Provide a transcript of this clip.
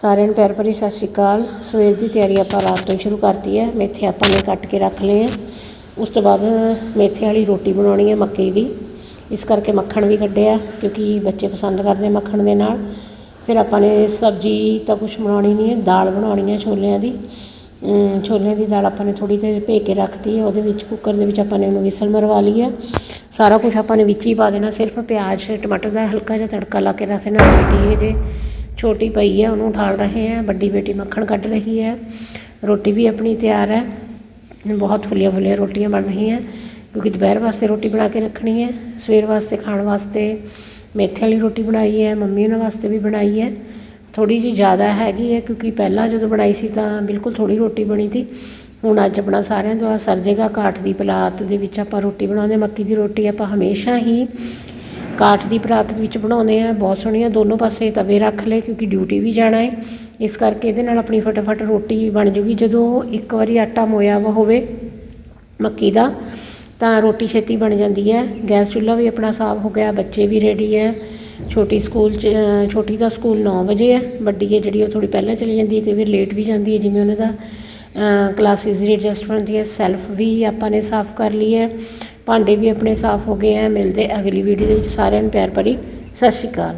ਸਾਰਿਆਂ ਨੂੰ ਪਿਆਰ ਭਰੀ ਸਤਿ ਸ਼੍ਰੀ ਅਕਾਲ। ਸਵੇਰ ਦੀ ਤਿਆਰੀ ਆਪਾਂ ਰਾਤ ਤੋਂ ਹੀ ਸ਼ੁਰੂ ਕਰਤੀ ਹੈ। ਮੇਥੇ ਆਪਾਂ ਨੇ ਕੱਟ ਕੇ ਰੱਖ ਲਏ ਆ। ਉਸ ਤੋਂ ਬਾਅਦ ਮੇਥੇ ਵਾਲੀ ਰੋਟੀ ਬਣਾਉਣੀ ਹੈ ਮੱਕੀ ਦੀ। ਇਸ ਕਰਕੇ ਮੱਖਣ ਵੀ ਕੱਢਿਆ, ਕਿਉਂਕਿ ਬੱਚੇ ਪਸੰਦ ਕਰਦੇ ਮੱਖਣ ਦੇ ਨਾਲ। ਫਿਰ ਆਪਾਂ ਨੇ ਸਬਜ਼ੀ ਤਾਂ ਕੁਛ ਬਣਾਉਣੀ ਨਹੀਂ ਹੈ, ਦਾਲ ਬਣਾਉਣੀ ਹੈ ਛੋਲਿਆਂ ਦੀ। ਛੋਲਿਆਂ ਦੀ ਦਾਲ ਆਪਾਂ ਨੇ ਥੋੜ੍ਹੀ ਦੇਰ ਭੇ ਕੇ ਰੱਖਤੀ ਹੈ। ਉਹਦੇ ਵਿੱਚ ਕੁੱਕਰ ਦੇ ਵਿੱਚ ਆਪਾਂ ਨੇ ਉਹਨੂੰ ਵਿਸਲ ਮਰਵਾ ਲਈ ਹੈ। ਸਾਰਾ ਕੁਝ ਆਪਾਂ ਨੇ ਵਿੱਚ ਹੀ ਪਾ ਦੇਣਾ। ਸਿਰਫ ਪਿਆਜ਼, ਟਮਾਟਰ ਦਾ ਹਲਕਾ ਜਿਹਾ ਤੜਕਾ ਲਾ ਕੇ ਰੱਖ ਦੇਣਾ ਬੇਟੀ ਇਹਦੇ ਛੋਟੀ ਪਈ ਹੈ, ਉਹਨੂੰ ਉਠਾਲ ਰਹੇ ਹੈ, ਵੱਡੀ ਬੇਟੀ ਮੱਖਣ ਕੱਢ ਰਹੀ ਹੈ, ਰੋਟੀ ਵੀ ਆਪਣੀ ਤਿਆਰ ਹੈ, ਬਹੁਤ ਫੁੱਲੀਆਂ ਫੁੱਲੀਆਂ ਰੋਟੀਆਂ ਬਣ ਰਹੀਆਂ, ਕਿਉਂਕਿ ਦੁਪਹਿਰ ਵਾਸਤੇ ਰੋਟੀ ਬਣਾ ਕੇ ਰੱਖਣੀ ਹੈ, ਸਵੇਰ ਵਾਸਤੇ ਖਾਣ ਵਾਸਤੇ ਮੇਥੇ ਵਾਲੀ ਰੋਟੀ ਬਣਾਈ ਹੈ, ਮੰਮੀ ਉਹਨਾਂ ਵਾਸਤੇ ਵੀ ਬਣਾਈ ਹੈ, ਥੋੜ੍ਹੀ ਜਿਹੀ ਜ਼ਿਆਦਾ ਹੈਗੀ ਹੈ, ਕਿਉਂਕਿ ਪਹਿਲਾਂ ਜਦੋਂ ਬਣਾਈ ਸੀ ਤਾਂ ਬਿਲਕੁਲ ਥੋੜ੍ਹੀ ਰੋਟੀ ਬਣੀ ਸੀ, ਹੁਣ ਅੱਜ ਆਪਣਾ ਸਾਰਿਆਂ ਦਾ ਸਰਜੇਗਾ ਕਾਠ ਦੀ ਪਲਾਤ ਦੇ ਵਿੱਚ ਆਪਾਂ ਰੋਟੀ ਬਣਾਉਂਦੇ ਮੱਕੀ ਦੀ ਰੋਟੀ ਆਪਾਂ ਹਮੇਸ਼ਾ ਹੀ ਕਾਠ ਦੀ ਪਰਾਤ ਵਿੱਚ ਬਣਾਉਂਦੇ ਹਾਂ ਬਹੁਤ ਸੋਹਣੀਆਂ, ਦੋਨੋਂ ਪਾਸੇ ਤਵੇ ਰੱਖ ਲਏ ਕਿਉਂਕਿ ਡਿਊਟੀ ਵੀ ਜਾਣਾ ਹੈ ਇਸ ਕਰਕੇ ਇਹਦੇ ਨਾਲ ਆਪਣੀ ਫਟਾਫਟ ਰੋਟੀ ਬਣ ਜੂਗੀ। ਜਦੋਂ ਇੱਕ ਵਾਰੀ ਆਟਾ ਮੋਇਆ ਵਾ ਹੋਵੇ ਮੱਕੀ ਦਾ, ਤਾਂ ਰੋਟੀ ਛੇਤੀ ਬਣ ਜਾਂਦੀ ਹੈ। ਗੈਸ ਚੁੱਲ੍ਹਾ ਵੀ ਆਪਣਾ ਸਾਫ਼ ਹੋ ਗਿਆ, ਬੱਚੇ ਵੀ ਰੈਡੀ ਹੈ। ਛੋਟੀ ਸਕੂਲ 'ਚ ਛੋਟੀ ਦਾ ਸਕੂਲ 9 ਵਜੇ ਹੈ। ਵੱਡੀ ਹੈ ਜਿਹੜੀ, ਉਹ ਥੋੜੀ ਪਹਿਲਾਂ ਚਲੀ ਜਾਂਦੀ ਹੈ, ਕਈ ਵਾਰ ਲੇਟ ਵੀ ਜਾਂਦੀ ਹੈ। ਜਿਵੇਂ ਉਹਨਾਂ ਦਾ ਕਲਾਸਿਸ ਦੀ ਐਡਜਸਟਮੈਂਟ ਦੀ ਹੈ ਸੈਲਫ ਵੀ ਆਪਾਂ ਨੇ ਸਾਫ਼ ਕਰ ਲਈ ਹੈ। ਭਾਂਡੇ ਵੀ ਆਪਣੇ ਸਾਫ਼ ਹੋ ਗਏ ਐਂ ਮਿਲਦੇ ਅਗਲੀ ਵੀਡੀਓ ਦੇ ਵਿੱਚ ਸਾਰਿਆਂ ਨੂੰ ਪਿਆਰ ਭਰੀ, ਸਤਿ ਸ਼੍ਰੀ ਅਕਾਲ।